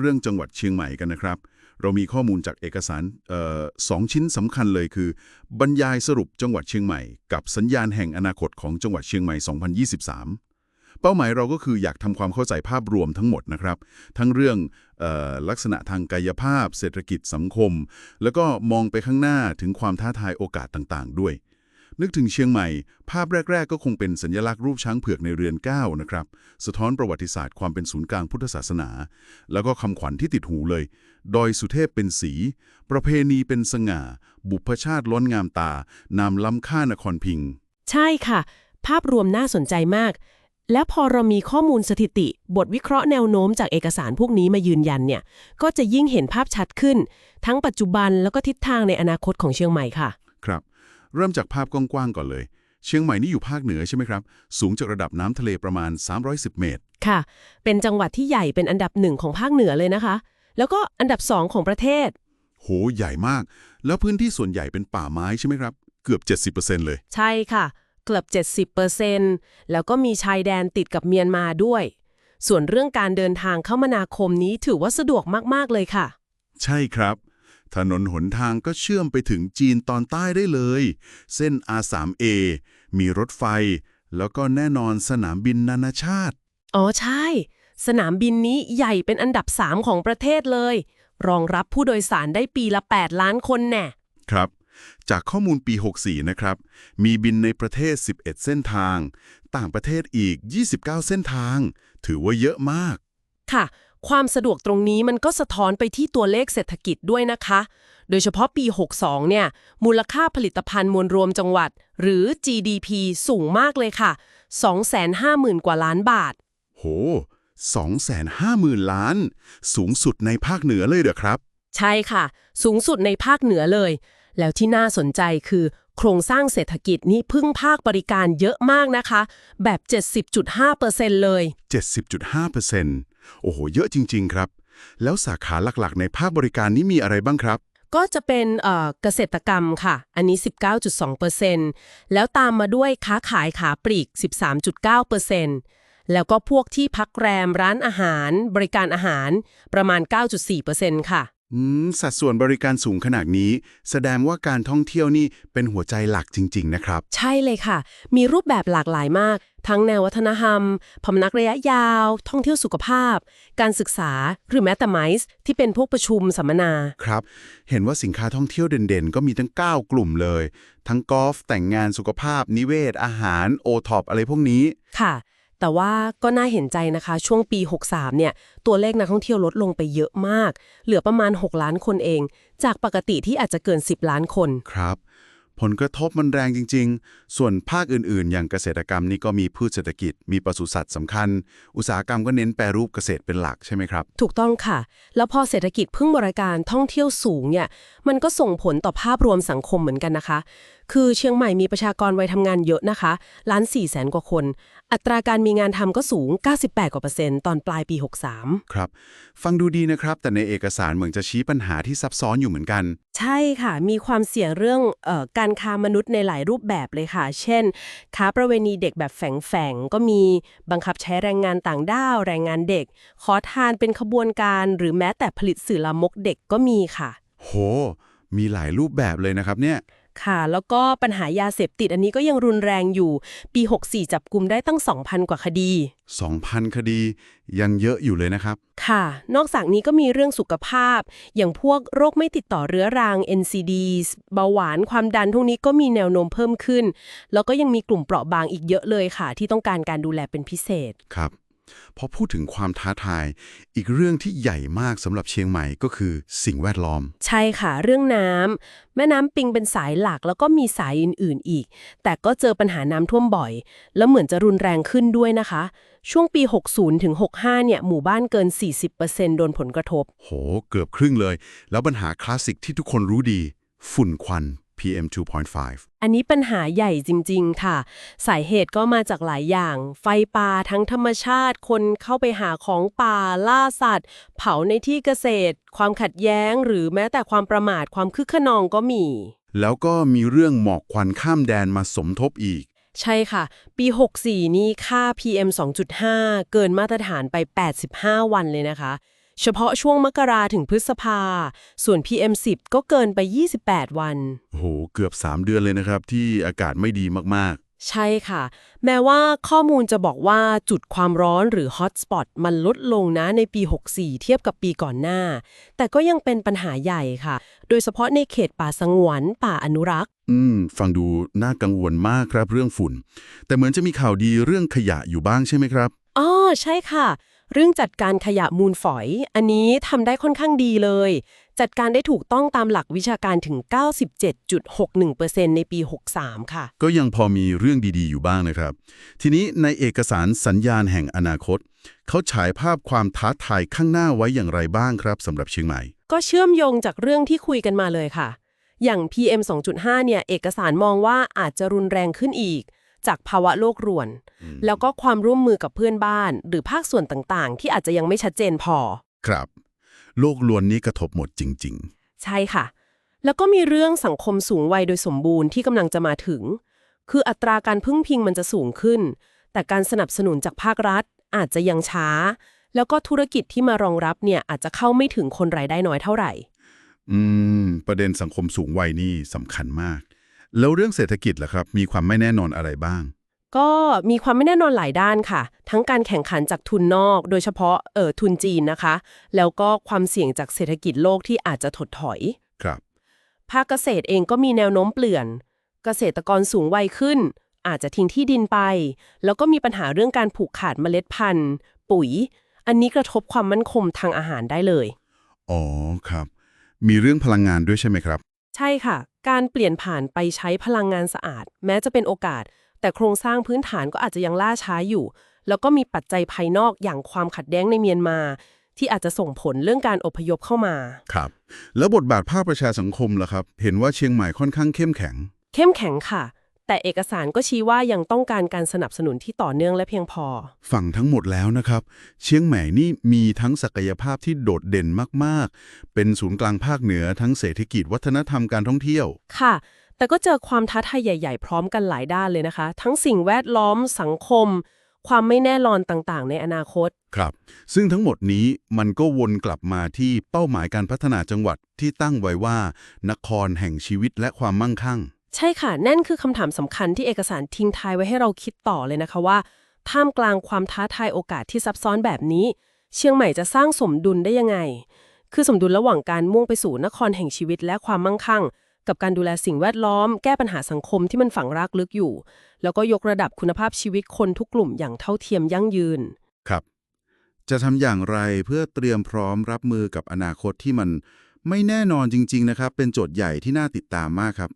เรื่องจังหวัดเชียงใหม่กันนะครับ เรามีข้อมูลจากเอกสารออสองชิ้นสำคัญเลยคือ บรรยายสรุปจังหวัดเชียงใหม่ กับสัญญาณแห่งอนาคตของจังหวัดเชียงใหม่ 2023เป้าหมายเราก็คืออยากทำความเข้าใจภาพรวมทั้งหมดนะครับ ทั้งเรื่องออลักษณะทางกายภาพ เศรษฐกิจสังคม แล้วก็มองไปข้างหน้าถึงความท้าทายโอกาสต่างๆ ด้วย นึกถึงเชียงใหม่ ภาพแรก ๆ ก็คงเป็นสัญลักษณ์รูปช้างเผือกในเรือนเก้านะครับ สะท้อนประวัติศาสตร์ความเป็นศูนย์กลางพุทธศาสนา แล้วก็คำขวัญที่ติดหูเลย ดอยสุเทพเป็นสี ประเพณีเป็นสง่า บุพชาติล้นงามตานามล้ำค่านครพิงค์ใช่ค่ะ ภาพรวมน่าสนใจมาก และพอเรามีข้อมูลสถิติ บทวิเคราะห์แนวโน้มจากเอกสารพวกนี้มายืนยันเนี่ย ก็จะยิ่งเห็นภาพชัดขึ้น ทั้งปัจจุบันแล้วก็ทิศทางในอนาคตของเชียงใหม่ค่ะ ครับ เริ่มจากภาพกว้างๆก่อนเลย เชียงใหม่นี่อยู่ภาคเหนือใช่ไหมครับ สูงจากระดับน้ำทะเลประมาณ 310 เมตร ค่ะ เป็นจังหวัดที่ใหญ่เป็นอันดับหนึ่งของภาคเหนือเลยนะคะ แล้วก็อันดับสองของประเทศ โห ใหญ่มาก แล้วพื้นที่ส่วนใหญ่เป็นป่าไม้ใช่ไหมครับ เกือบ 70%เลย ใช่ค่ะ เกือบ 70%แล้วก็มีชายแดนติดกับเมียนมาด้วย ส่วนเรื่องการเดินทางคมนาคมนี้ถือว่าสะดวกมากๆเลยค่ะ ใช่ครับ ถนนหนทางก็เชื่อมไปถึงจีนตอนใต้ได้เลย เส้น R3A มีรถไฟ แล้วก็แน่นอนสนามบินนานาชาติ อ๋อใช่ สนามบินนี้ใหญ่เป็นอันดับ 3 ของประเทศเลย รองรับผู้โดยสารได้ปีละ 8 ล้านคนแน่ ครับ จากข้อมูลปี 64 นะครับ มีบินในประเทศ 11 เส้นทาง ต่างประเทศอีก 29 เส้นทาง ถือว่าเยอะมาก ค่ะ ความสะดวกตรงนี้มันก็สะท้อนไปที่ตัวเลขเศรษฐกิจด้วยนะคะ โดยเฉพาะปี 62 เนี่ย มูลค่าผลิตภัณฑ์มวลรวมจังหวัด หรือ GDP สูงมากเลยค่ะ 250,000 กว่าล้านบาท โห 250,000 ล้าน สูงสุดในภาคเหนือเลยเหรอครับ ใช่ค่ะ สูงสุดในภาคเหนือเลย แล้วที่น่าสนใจคือโครงสร้างเศรษฐกิจนี่พึ่งภาคบริการเยอะมากนะคะ แบบ 70.5%เลย 70.5% โอ้โห เยอะจริง ๆ ครับ แล้วสาขาหลักๆ ในภาคบริการนี้มีอะไรบ้างครับ ก็จะเป็นเอ่อเกษตรกรรมค่ะ อันนี้ 19.2%แล้วตามมาด้วยค้าขายขาปลีก 13.9%แล้วก็พวกที่พักแรมร้านอาหาร บริการอาหารประมาณ 9.4%ค่ะ อืมสัดส่วนบริการสูงขนาดนี้ แสดงว่าการท่องเที่ยวนี่เป็นหัวใจหลักจริง ๆ นะครับ ใช่เลยค่ะ มีรูปแบบหลากหลายมาก ทั้งแนววัฒนธรรม พำนักระยะยาว ท่องเที่ยวสุขภาพ การศึกษา หรือแม้แต่ไมซ์ที่เป็นพวกประชุมสัมมนา ครับ เห็นว่าสินค้าท่องเที่ยวเด่นๆ ก็มีตั้ง 9 กลุ่มเลย ทั้งกอล์ฟแต่งงานสุขภาพ นิเวศ อาหาร โอท็อปอะไรพวกนี้ ค่ะ แต่ว่าก็น่าเห็นใจนะคะ ช่วงปี 63 เนี่ย ตัวเลขนักท่องเที่ยวลดลงไปเยอะมาก เหลือประมาณ 6 ล้านคนเอง จากปกติที่อาจจะเกิน 10 ล้านคนครับ ผลกระทบมันแรงจริง ๆ ส่วนภาคอื่นๆ อย่างเกษตรกรรมนี่ก็มีพืชเศรษฐกิจ มีปศุสัตว์สำคัญ อุตสาหกรรมก็เน้นแปรรูปเกษตรเป็นหลักใช่ไหมครับ ถูกต้องค่ะ แล้วพอเศรษฐกิจพึ่งบริการท่องเที่ยวสูงเนี่ยมันก็ส่งผลต่อภาพรวมสังคมเหมือนกันนะคะ คือเชียงใหม่มีประชากรวัยทำงานเยอะนะคะล้าน4แสนกว่าคน อัตราการมีงานทำก็สูง 98 กว่าเปอร์เซ็นต์ตอนปลายปี 63 ครับ ฟังดูดีนะครับ แต่ในเอกสารเหมือนจะชี้ปัญหาที่ซับซ้อนอยู่เหมือนกัน ใช่ค่ะ มีความเสี่ยงเรื่องเออการค้ามนุษย์ในหลายรูปแบบเลยค่ะ เช่น ค้าประเวณีเด็กแบบแฝงๆก็มีบังคับใช้แรงงานต่างด้าว แรงงานเด็ก ขอทานเป็นขบวนการ หรือแม้แต่ผลิตสื่อลามกเด็กก็มีค่ะ โห มีหลายรูปแบบเลยนะครับเนี่ย ค่ะ แล้วก็ปัญหายาเสพติดอันนี้ก็ยังรุนแรงอยู่ ปี 64 จับกลุ่มได้ตั้ง 2,000 กว่าคดี 2,000 คดียังเยอะอยู่เลยนะครับ ค่ะ นอกจากนี้ก็มีเรื่องสุขภาพ อย่างพวกโรคไม่ติดต่อเรื้อรัง NCDs เบาหวานความดันพวกนี้ก็มีแนวโน้มเพิ่มขึ้น แล้วก็ยังมีกลุ่มเปราะบางอีกเยอะเลยค่ะ ที่ต้องการการดูแลเป็นพิเศษครับ พอพูดถึงความท้าทาย อีกเรื่องที่ใหญ่มากสำหรับเชียงใหม่ก็คือสิ่งแวดล้อม ใช่ค่ะ เรื่องน้ำแม่น้ำปิงเป็นสายหลักแล้วก็มีสายอื่น ๆ อีก แต่ก็เจอปัญหาน้ำท่วมบ่อย แล้วเหมือนจะรุนแรงขึ้นด้วยนะคะ ช่วงปี 60ถึง65 เนี่ย หมู่บ้านเกิน 40%โดนผลกระทบ โห เกือบครึ่งเลย แล้วปัญหาคลาสสิกที่ทุกคนรู้ดี ฝุ่นควัน PM 2.5 อันนี้ปัญหาใหญ่จริง ๆ ค่ะ สาเหตุก็มาจากหลายอย่าง ไฟป่าทั้งธรรมชาติ คนเข้าไปหาของป่า ล่าสัตว์ เผาในที่เกษตร ความขัดแย้ง หรือแม้แต่ความประมาท ความคึกขนองก็มี แล้วก็มีเรื่องหมอกควันข้ามแดนมาสมทบอีก ใช่ค่ะ ปี 64 นี่ค่า PM 2.5 เกินมาตรฐานไป 85 วันเลยนะคะ เฉพาะช่วงมกราถึงพฤษภา ส่วน PM10 ก็เกินไป 28 วัน โอ้โห เกือบ 3 เดือนเลยนะครับ ที่อากาศไม่ดีมากใช่ค่ะ แม้ว่าข้อมูลจะบอกว่าจุดความร้อนหรือฮอตสปอตมันลดลงนะในปี 64 เทียบกับปีก่อนหน้า แต่ก็ยังเป็นปัญหาใหญ่ค่ะ โดยเฉพาะในเขตป่าสงวน ป่าอนุรักษ์ๆอืม ฟังดูน่ากังวลมากครับเรื่องฝุ่น แต่เหมือนจะมีข่าวดีเรื่องขยะอยู่บ้างใช่ไหมครับ อ๋อ ใช่ค่ะ เรื่องจัดการขยะมูลฝอย อันนี้ทำได้ค่อนข้างดีเลย จัดการได้ถูกต้องตามหลักวิชาการถึง 97.61%ในปี 63 ค่ะ ก็ยังพอมีเรื่องดีๆอยู่บ้างนะครับ ทีนี้ในเอกสารสัญญาณแห่งอนาคต เขาฉายภาพความท้าทายข้างหน้าไว้อย่างไรบ้างครับสำหรับเชียงใหม่ ก็เชื่อมโยงจากเรื่องที่คุยกันมาเลยค่ะ อย่าง PM 2.5 เนี่ยเอกสารมองว่าอาจจะรุนแรงขึ้นอีก จากภาวะโลกรวน แล้วก็ความร่วมมือกับเพื่อนบ้าน หรือภาคส่วนต่างๆ ที่อาจจะยังไม่ชัดเจนพอ ครับ โลกลวนนี้กระทบหมดจริงใช่ค่ะ แล้วก็มีเรื่องสังคมสูงวัยโดยสมบูรณ์ที่กำลังจะมาถึง คืออัตราการพึ่งพิงมันจะสูงขึ้น แต่การสนับสนุนจากภาครัฐ อาจจะยังช้า แล้วก็ธุรกิจที่มารองรับเนี่ยอาจจะเข้าไม่ถึงคนรายได้น้อยเท่าไหร่ๆอืม ประเด็นสังคมสูงวัยนี่สำคัญมาก แล้วเรื่องเศรษฐกิจล่ะครับ มีความไม่แน่นอนอะไรบ้าง ก็มีความไม่แน่นอนหลายด้านค่ะ ทั้งการแข่งขันจากทุนนอก โดยเฉพาะเออทุนจีนนะคะ แล้วก็ความเสี่ยงจากเศรษฐกิจโลกที่อาจจะถดถอย ครับ ภาคเกษตรเองก็มีแนวโน้มเปลี่ยน เกษตรกรสูงวัยขึ้น อาจจะทิ้งที่ดินไป แล้วก็มีปัญหาเรื่องการผูกขาดเมล็ดพันธุ์ ปุ๋ย อันนี้กระทบความมั่นคงทางอาหารได้เลย อ๋อ ครับ มีเรื่องพลังงานด้วยใช่ไหมครับ ใช่ค่ะ การเปลี่ยนผ่านไปใช้พลังงานสะอาด แม้จะเป็นโอกาส แต่โครงสร้างพื้นฐานก็อาจจะยังล่าช้าอยู่ แล้วก็มีปัจจัยภายนอกอย่างความขัดแย้งในเมียนมา ที่อาจจะส่งผลเรื่องการอพยพเข้ามา ครับ แล้วบทบาทภาคประชาสังคมล่ะครับ เห็นว่าเชียงใหม่ค่อนข้างเข้มแข็ง เข้มแข็งค่ะ แต่เอกสารก็ชี้ว่ายังต้องการการสนับสนุนที่ต่อเนื่องและเพียงพอ ฝั่งทั้งหมดแล้วนะครับ เชียงใหม่นี่มีทั้งศักยภาพที่โดดเด่นมากๆ เป็นศูนย์กลางภาคเหนือทั้งเศรษฐกิจวัฒนธรรมการท่องเที่ยว ค่ะ แต่ก็เจอความท้าทายใหญ่ ๆ พร้อมกันหลายด้านเลยนะคะ ทั้งสิ่งแวดล้อมสังคม ความไม่แน่นอนต่างๆ ในอนาคต ครับ ซึ่งทั้งหมดนี้มันก็วนกลับมาที่เป้าหมายการพัฒนาจังหวัดที่ตั้งไว้ว่านครแห่งชีวิตและความมั่งคั่ง ใช่ค่ะ นั่นคือคำถามสำคัญที่เอกสารทิ้งท้ายไว้ให้เราคิดต่อเลยนะคะว่า ท่ามกลางความท้าทายโอกาสที่ซับซ้อนแบบนี้ เชียงใหม่จะสร้างสมดุลได้ยังไง คือสมดุลระหว่างการมุ่งไปสู่นครแห่งชีวิตและความมั่งคั่ง กับการดูแลสิ่งแวดล้อม แก้ปัญหาสังคมที่มันฝังรากลึกอยู่ แล้วก็ยกระดับคุณภาพชีวิตคนทุกกลุ่มอย่างเท่าเทียมยั่งยืน ครับ จะทำอย่างไรเพื่อเตรียมพร้อมรับมือกับอนาคตที่มันไม่แน่นอนจริง ๆ นะครับ เป็นโจทย์ใหญ่ที่น่าติดตามมากครับ